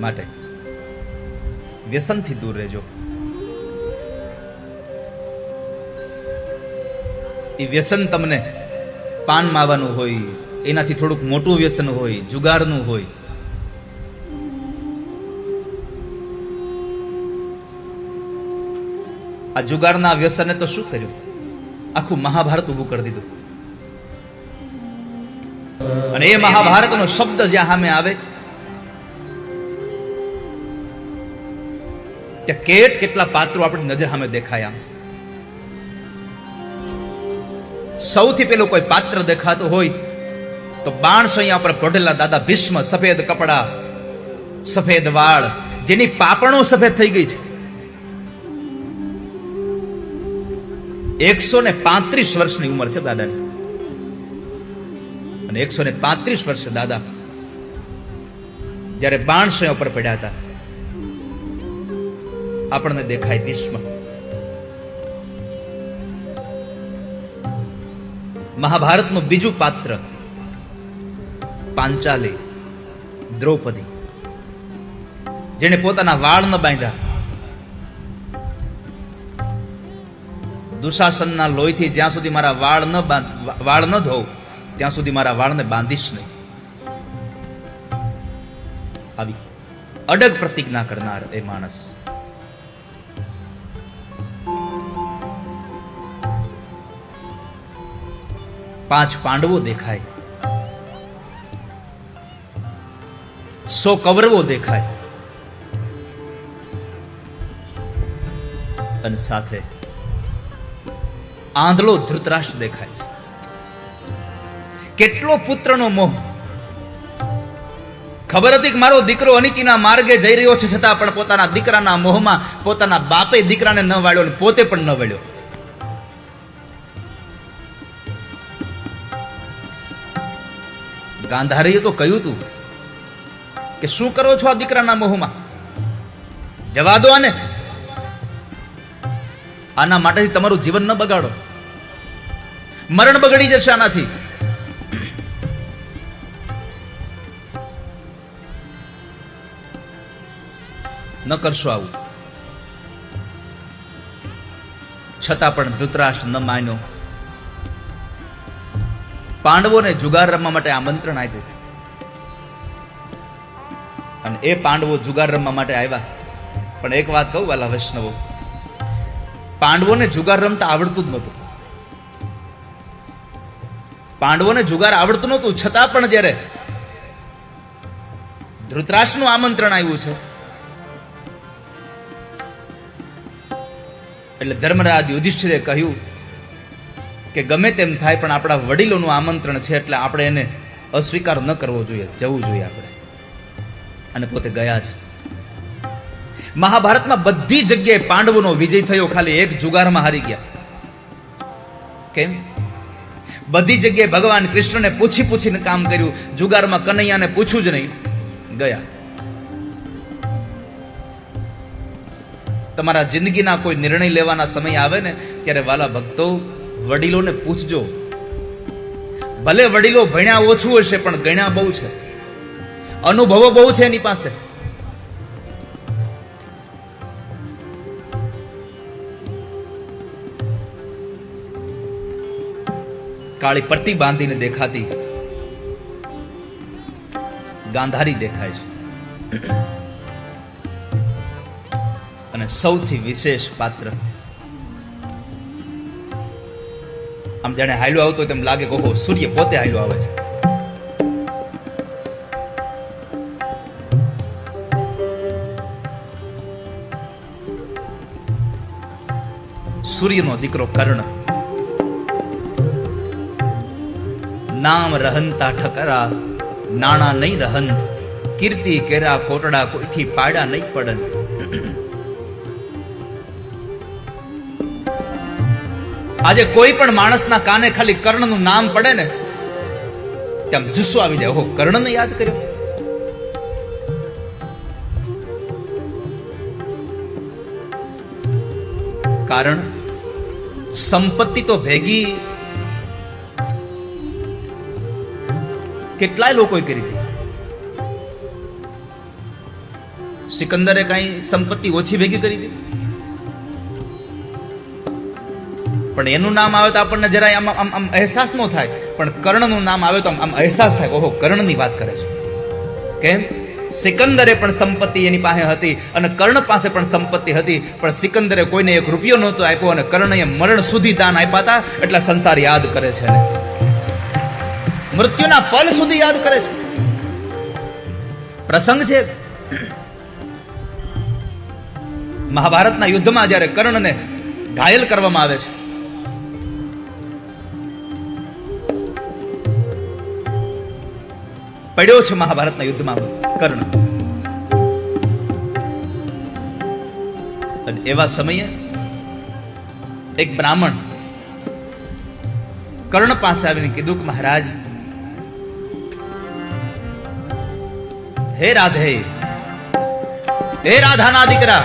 માટે. વ્યસનથી દૂર રહેજો. એ વ્યસન તમને પાન માવાનું હોય, એનાથી થોડુંક મોટું વ્યસન હોય જુગારનું હોય. આ જુગારના વ્યસને તો શું કર્યું? આખું મહાભારત ઊભું કરી દીધું. અને એ મહાભારતનો શબ્દ જ્યાં સામે આવે ત્યાં કેટ કેટલા પાત્રો આપણી નજર સામે દેખાય. સૌથી પેલું કોઈ પાત્ર દેખાતું હોય તો બાણ સૈયા પર પઢેલા દાદા ભીષ્મ સફેદ કપડા, સફેદ વાળ, જેની પાપણો સફેદ થઈ ગઈ છે. એકસો ને પાંત્રીસ વર્ષની ઉંમર છે દાદાની. અને એકસો ને પાંત્રીસ વર્ષે દાદા જ્યારે બાણસયો પર પડ્યા હતા આપણને દેખાય ભીષ્મ. મહાભારતનું બીજું પાત્ર, પાંચાલી, દ્રૌપદી જેને પોતાના વાળ ન બાંધ્યા. દુશાસનના લોહીથી જ્યાં સુધી મારા વાળ ન વાળ ન ધોઉં, ત્યાં સુધી મારા વાળને બાંધીશ નહીં. આવી અડગ પ્રતિજ્ઞા કરનાર એ માણસ. પાંચ પાંડવો દેખાય. સો કૌરવો દેખાય. અને સાથે આંધળો ધૃતરાષ્ટ્ર દેખાય છે. કેટલો પુત્રનો મોહ. ખબર હતી કે મારો દીકરો અનિતિના માર્ગે જઈ રહ્યો છે, છતાં પણ પોતાના દીકરાના મોહમાં પોતાના બાપે દીકરાને ન વાળ્યો અને પોતે પણ ન વળ્યો. ગાંધારીએ તો કહ્યું તું કે શું કરો છો આ દીકરાના મોહમાં? જવા દો આને. આના માટેથી તમારું જીવન ન બગાડો. મરણ બગડી જશે આનાથી. ન કરશો આવું. છતાં પણ ધૃતરાષ્ટ્ર ન માન્યો. પાંડવોને જુગાર રમવા માટે આમંત્રણ આપ્યું અને એ પાંડવો જુગાર રમવા માટે આવ્યા. પણ એક વાત કહું, વાલા વૈષ્ણવો. પાંડવોને જુગાર રમતા આવડતું જ નહોતું. પાંડવોને જુગાર આવડતું નહોતું, છતાં પણ જ્યારે ધૃતરાષ્ટ્રનું આમંત્રણ આવ્યું છે, એટલે ધર્મરાજ યુધિષ્ઠિરે કહ્યું કે ગમે તેમ થાય, પણ આપણા વડીલોનું આમંત્રણ છે એટલે આપણે એને અસ્વીકાર ન કરવો જોઈએ, જવું જોઈએ આપણે. અને પોતે ગયા છે મહાભારતમાં બધી જગ્યાએ પાંડવોનો વિજય થયો, ખાલી એક જુગારમાં હારી ગયા. કેમ? બધી જગ્યાએ ભગવાન કૃષ્ણને પૂછી પૂછીને કામ કર્યું, જુગારમાં કનૈયાને પૂછ્યું જ નહીં. ગયા. તમારા જિંદગીના કોઈ નિર્ણય લેવાના સમય આવે ને, ત્યારે વાલા ભક્તો વડીલોને પૂછજો. ભલે વડીલો ભણ્યા ઓછું હશે, પણ ગણ્યા બહુ છે. અનુભવો બહુ છે એની પાસે. કાળી પટ્ટી બાંધીને દેખાતી. ગાંધારી દેખાય છે. અને સૌથી વિશેષ પાત્ર આમ જાણે હાલ્યો આવતો તેમ લાગે ઓહો, સૂર્ય પોતે હાલ્યો આવે છે. સૂર્યનો દીકરો કર્ણ. નામ રહંતા ઠકરા, નાણા નહીં રહંત, કીર્તિ કેરા કોટડા કોઈથી પાડા નહીં પડન આજે કોઈ પણ માણસના કાને ખાલી કર્ણનું નામ પડે ને તેમ જુસ્સો આવી જાય. ઓહો, કર્ણને યાદ કર્યો? કારણ સંપત્તિ તો ભેગી કેટલાય લોકોએ કરી હતી. સિકંદરે કાંઈ સંપત્તિ ઓછી ભેગી કરી હતી? પણ એનું નામ આવે તો આપણને જરાય આમ આમ આમ અહેસાસ ન થાય. પણ કર્ણનું નામ આવે તો આમ આમ અહેસાસ થાય ઓહો, કર્ણની વાત કરે છે. કેમ? સિકંદરે પણ સંપત્તિ એની પાસે હતી અને કર્ણ પાસે પણ સંપત્તિ હતી, પણ સિકંદરે કોઈને એક રૂપિયો નહોતો આપ્યો અને કર્ણએ મરણ સુધી દાન આપ્યા હતા, એટલે સંસાર યાદ કરે છે મૃત્યુના પલ સુધી યાદ કરે છે. પ્રસંગ છે, મહાભારતના યુદ્ધમાં જ્યારે કર્ણને ઘાયલ કરવામાં આવે છે પડ્યો છે મહાભારતના યુદ્ધમાં કર્ણ. અને એવા સમયે એક બ્રાહ્મણ કર્ણ પાસે આવીને કીધું કે મહારાજ, હે રાધે, હે રાધાના દીકરા,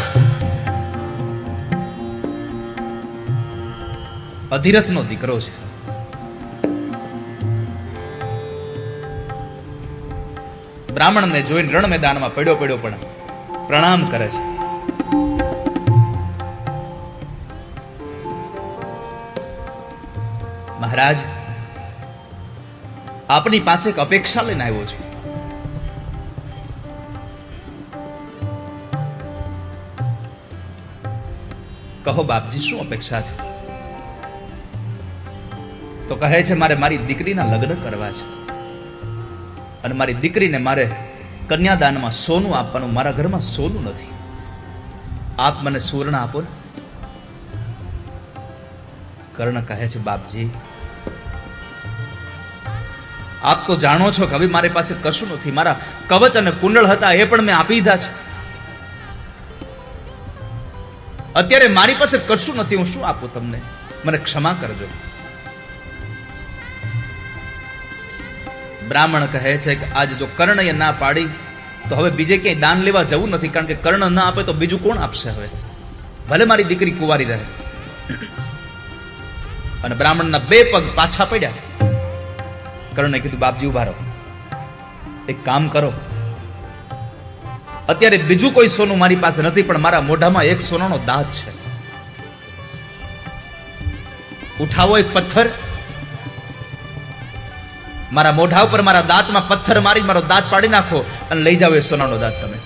અધિરથનો દીકરો છે. બ્રાહ્મણને જોઈને રણ મેદાનમાં પડ્યો પડ્યો પણ પ્રણામ કરે છે. મહારાજ, આપની પાસે એક અપેક્ષા લઈને આવ્યો છું. કહો બાપજી, શું અપેક્ષા છે? તો કહે છે, મારે મારી દીકરીના લગ્ન કરવા છે. અને મારી દીકરીને મારે કન્યાદાનમાં સોનું આપવાનું, મારા ઘરમાં સોનું નથી. આપ મને સુવર્ણ આપો ને? કર્ણ કહે છે, બાપજી, આપ તો જાણો છો કે હવે મારી પાસે કશું નથી. મારા કવચ અને કુંડળ હતા, એ પણ મેં આપી દીધા છે. અત્યારે મારી પાસે કશું નથી. હું શું આપું તમને? મને ક્ષમા કરજો. બ્રાહ્મણ કહે છે કે આજે જો કર્ણએ ના પાડી, તો હવે બીજે ક્યાંય દાન લેવા જવું નથી, કારણ કે કર્ણ ના આપે તો બીજું કોણ આપશે હવે? ભલે મારી દીકરી કુંવારી રહે. અને બ્રાહ્મણના બે પગ પાછા પડ્યા. કર્ણે કીધું, બાપજી ઊભા રહો. એક કામ કરો. અત્યારે બીજું કોઈ સોનું મારી પાસે નથી, પણ મારા મોઢામાં એક સોનાનો દાંત છે. ઉઠાવો એક પથ્થર મારા મોઢા ઉપર મારા દાંતમાં પથ્થર મારી મારો દાંત પાડી નાખો અને લઈ જાઓ એ સોનાનો દાંત તમે.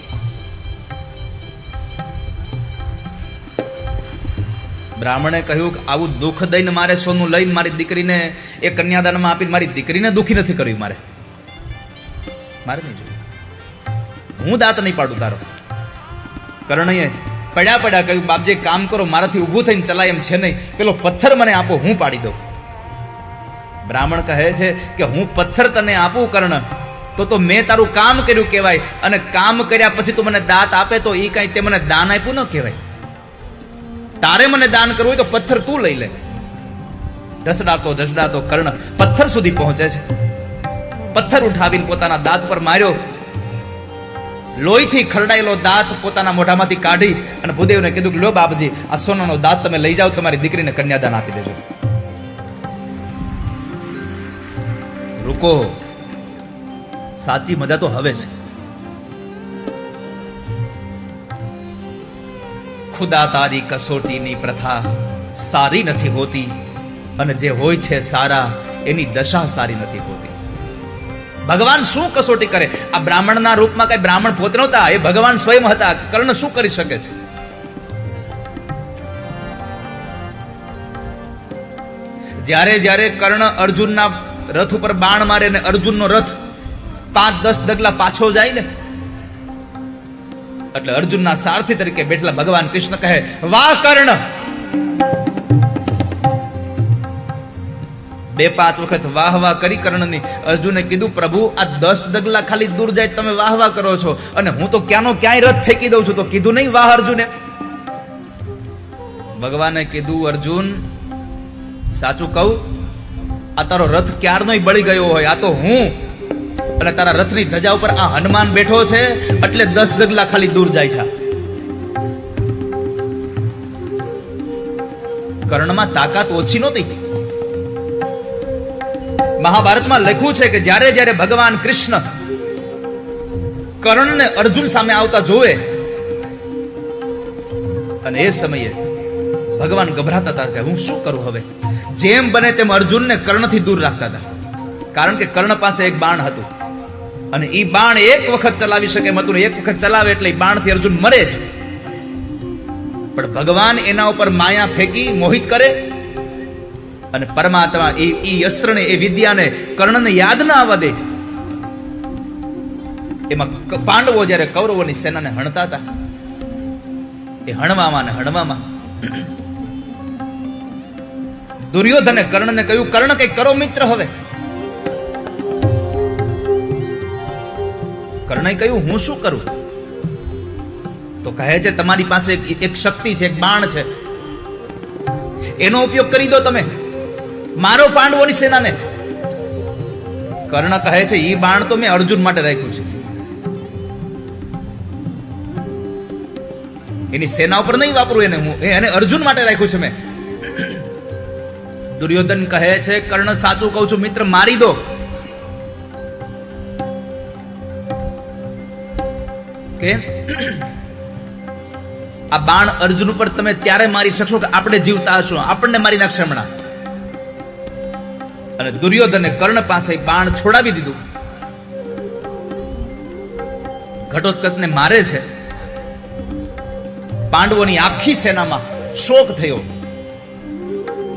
બ્રાહ્મણે કહ્યું કે આવું દુઃખ દઈને મારે સોનું લઈને મારી દીકરીને એ કન્યાદાનમાં આપીને મારી દીકરીને દુઃખી નથી કર્યું મારે. મારે નહીં જોયું હું દાંત નહીં પાડું તારો. કર્ણએ પડ્યા પડ્યા કહ્યું, બાપજી કામ કરો, મારાથી ઊભું થઈને ચલાય એમ છે નહીં. પેલો પથ્થર મને આપો, હું પાડી દઉં. બ્રાહ્મણ કહે છે કે હું પથ્થર તને આપું કર્ણ. તો તો મેં તારું કામ કર્યું કહેવાય અને કામ કર્યા પછી તું મને દાંત આપે તો એ કઈ તે મને દાન આપ્યું ન કહેવાય. તારે મને દાન કરવું હોય તો પથ્થર તું લઈ લે. ઢસડાતો ઢસડાતો કર્ણ પથ્થર સુધી પહોંચે છે. પથ્થર ઉઠાવીને પોતાના દાંત પર માર્યો. લોહીથી ખરડાયેલો દાંત પોતાના મોઢામાંથી કાઢી અને ભૂદેવને કીધું કે, લો બાપજી, આ સોનાનો દાંત તમે લઈ જાઓ, તમારી દીકરીને કન્યાદાન આપી દેજો. રૂકો. સાચી મજા તો હવે છે. ખુદા તારી કસોટીની પ્રથા સારી નથી હોતી અને જે હોય છે સારા, એની દશા સારી નથી હોતી. ભગવાન શું કસોટી કરે? આ બ્રાહ્મણના રૂપમાં કઈ બ્રાહ્મણ પોતે નહોતા. એ ભગવાન સ્વયં હતા. કર્ણ શું કરી શકે છે? જ્યારે જ્યારે કર્ણ અર્જુનના રથ ઉપર બાણ મારે ને અર્જુનનો રથ પાંચ દસ ડગલા પાછો જાય ને. એટલે અર્જુનના સારથી તરીકે બેઠેલા ભગવાન કૃષ્ણ કહે, વાહ કર્ણ! બે પાંચ વખત વાહ વાહ કરી કર્ણની. અર્જુને કીધું, પ્રભુ, આ દસ ડગલા ખાલી દૂર જાય તમે વાહ વાહ કરો છો. અને હું તો ક્યાંનો ક્યાંય રથ ફેંકી દઉં છું, તો કીધું નહીં વાહ અર્જુને. ભગવાને કીધું, અર્જુન, સાચું કહું આ તારો રથ ક્યારનો બળી ગયો હોય? આ તો હું. અને તારા રથની ધજા ઉપર આ હનુમાન બેઠો છે, એટલે દસ ડગલા ખાલી દૂર જાય છે. કર્ણમાં તાકાત ઓછી નહોતી. મહાભારતમાં લખ્યું છે કે જ્યારે જ્યારે ભગવાન કૃષ્ણ કર્ણને અર્જુન સામે આવતા જોવે અને એ સમયે ભગવાન ગભરાતા હતા કે હું શું કરું હવે? જેમ બને તેમ અર્જુનને કર્ણથી દૂર રાખતા હતા. કારણ કે કર્ણ પાસે એક બાણ હતું. અને એ બાણ એક વખત ચલાવી શકે એમ હતું એક વખત ચલાવે એટલે એ બાણથી અર્જુન મરે જ. પણ ભગવાન એના ઉપર માયા ફેંકી, મોહિત કરે. અને પરમાત્મા એ એ અસ્ત્રને, એ વિદ્યાને કર્ણને યાદ ના આવવા દે. એમાં પાંડવો જ્યારે કૌરવોની સેનાને હણતા હતા, એ હણવામાં ને હણવામાં દુર્યોધને કર્ણને કહ્યું, કર્ણ કઈ કરો મિત્ર હવે. કર્ણે કહ્યું, હું શું કરું? તો કહે છે, તમારી પાસે એક- શક્તિ છે, એક બાણ છે. એનો ઉપયોગ કરી દો તમે. મારો પાંડવોની સેનાને. કર્ણ કહે છે એ બાણ તો મેં અર્જુન માટે રાખ્યું છે. એની સેના ઉપર નહીં વાપરું, એને હું, એને અર્જુન માટે રાખ્યું છે મેં. દુર્યોધન કહે છે, કર્ણ સાચું કહું છું, મિત્ર, મારી દો. કે આ બાણ અર્જુન ઉપર તમે ત્યારે મારી શકશો કે આપણે જીવતા હશો? આપણને મારી નાખશે હમણાં. અને દુર્યોધને કર્ણ પાસે બાણ છોડાવી દીધું. ઘટોત્કચને મારે છે. પાંડવોની આખી સેનામાં શોક થયો.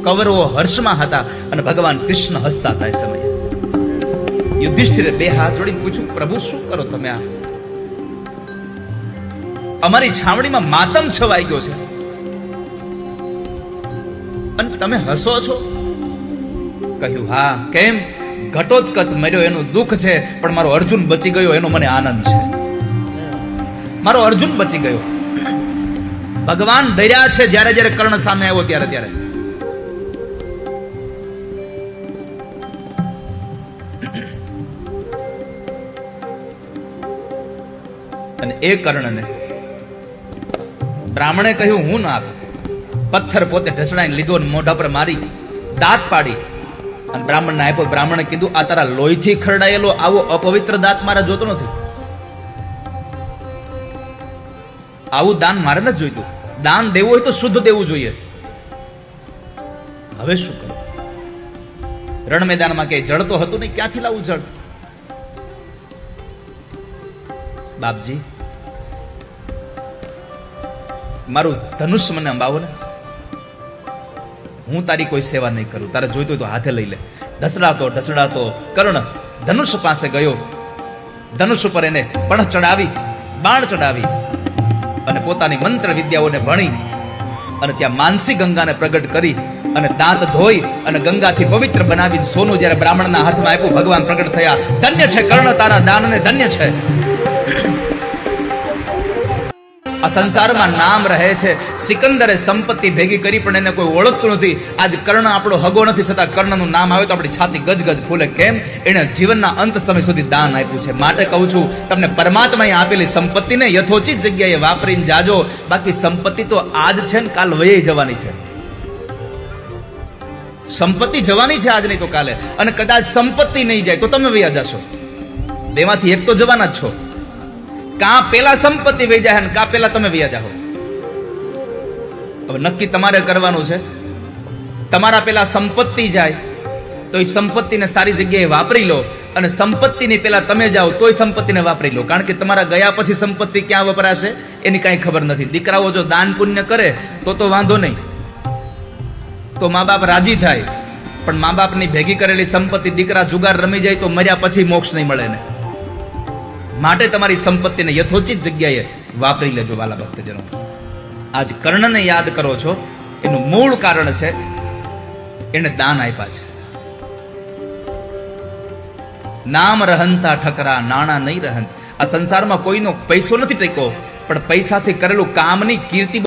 કૌરવો હર્ષમાં હતા અને ભગવાન કૃષ્ણ હસતા હતા એ સમયે. યુધિષ્ઠિરે બે હાથ જોડીને પૂછ્યું, પ્રભુ, શું કરો તમે આ? અમારી છાવણીમાં માતમ છવાઈ ગયો છે. અને તમે હસો છો? કહ્યું, હા, કેમ? ઘટોત્કચ મર્યો એનું દુઃખ છે, પણ મારો અર્જુન બચી ગયો એનો મને આનંદ છે. મારો અર્જુન બચી ગયો. ભગવાન ડર્યા છે જ્યારે જ્યારે કર્ણ સામે આવ્યો ત્યારે ત્યારે. એ કર્ણને. બ્રાહ્મણે કહ્યું, હું ના આપું પથ્થર પોતે ઢસડાઈને લીધો અને મોઢા પર મારી દાંત પાડી. અને બ્રાહ્મણને આપ્યો. બ્રાહ્મણે કીધું, આ તારા લોહીથી ખરડાયેલો આવો અપવિત્ર દાંત મારે જોતો નથી. આવું દાન મારે નથી જોઈતું. દાન દેવું હોય તો શુદ્ધ દેવું જોઈએ. હવે શું કરું? રણ મેદાનમાં કઈ જળ તો હતું નહીં, ક્યાંથી લાવું જળ? બાપજી મારું ધનુષ મને અંબાવો ને. હું તારી કોઈ સેવા નહીં કરું. તારે જોઈતું તો હાથે લઈ લે. ઢસડાતો ઢસડાતો કર્ણ ધનુષ પાસે ગયો. ધનુષ ઉપર એને પણ ચડાવી, બાણ ચડાવી અને પોતાની મંત્ર વિદ્યાઓને ભણી અને ત્યાં માનસી ગંગાને પ્રગટ કરી અને દાંત ધોઈ અને ગંગાથી પવિત્ર બનાવી સોનું જ્યારે બ્રાહ્મણના હાથમાં આપ્યું, ભગવાન પ્રગટ થયા. ધન્ય છે કર્ણ તારા દાનને ધન્ય છે. આ સંસારમાં નામ રહે છે. સિકંદરે સંપત્તિ ભેગી કરી પણ એને કોઈ ઓળખતું નથી. આજ કર્ણ આપણો હગો નથી છતાં કર્ણનું નામ આવે તો આપણી છાતી ગજગજ ફૂલે. કેમ? એણે જીવનના અંત સમય સુધી દાન આપ્યું છે. માટે કહું છું, તમને પરમાત્માએ આપેલી સંપત્તિને યથોચિત જગ્યાએ વાપરીને જાજો. બાકી સંપત્તિ તો આજ છે ને કાલ વયે જવાની છે. સંપત્તિ જવાની છે આજ નહીં તો કાલે. અને કદાચ સંપત્તિ નહીં જાય તો તમે વયા જશો. બેમાંથી એક તો જવાના જ છો. કા પેલા સંપત્તિ વહી જાય અને કા પેલા તમે વયા જાઓ. હવે નક્કી તમારે કરવાનું છે. તમારા પેલા સંપત્તિ જાય, તો એ સંપત્તિને સારી જગ્યાએ વાપરી લો અને સંપત્તિની પેલા તમે જાઓ, તોય સંપત્તિને વાપરી લો. કારણ કે તમારા ગયા પછી સંપત્તિ ક્યાં વપરાશે, એની કાંઈ ખબર નથી. દીકરાઓ જો દાન પુણ્ય કરે, તો તો વાંધો નહીં. તો મા બાપ રાજી થાય. પણ મા બાપની ભેગી કરેલી સંપત્તિ દીકરા જુગાર રમી જાય તો મર્યા પછી મોક્ષ નહીં મળે ને માટે તમારી સંપત્તિને યથોચિત જગ્યાએ વાપરી લેજો, વાલા ભક્તજનો. આજ કર્ણને યાદ કરો છો. એનું મૂળ કારણ છે, એને દાન આપ્યા છે. નામ રહંતા ઠકરા, નાણા નહીં રહંત. આ સંસારમાં કોઈનો પૈસો નથી ટેકો પણ પૈસાથી કરેલું કામની કીર્તિ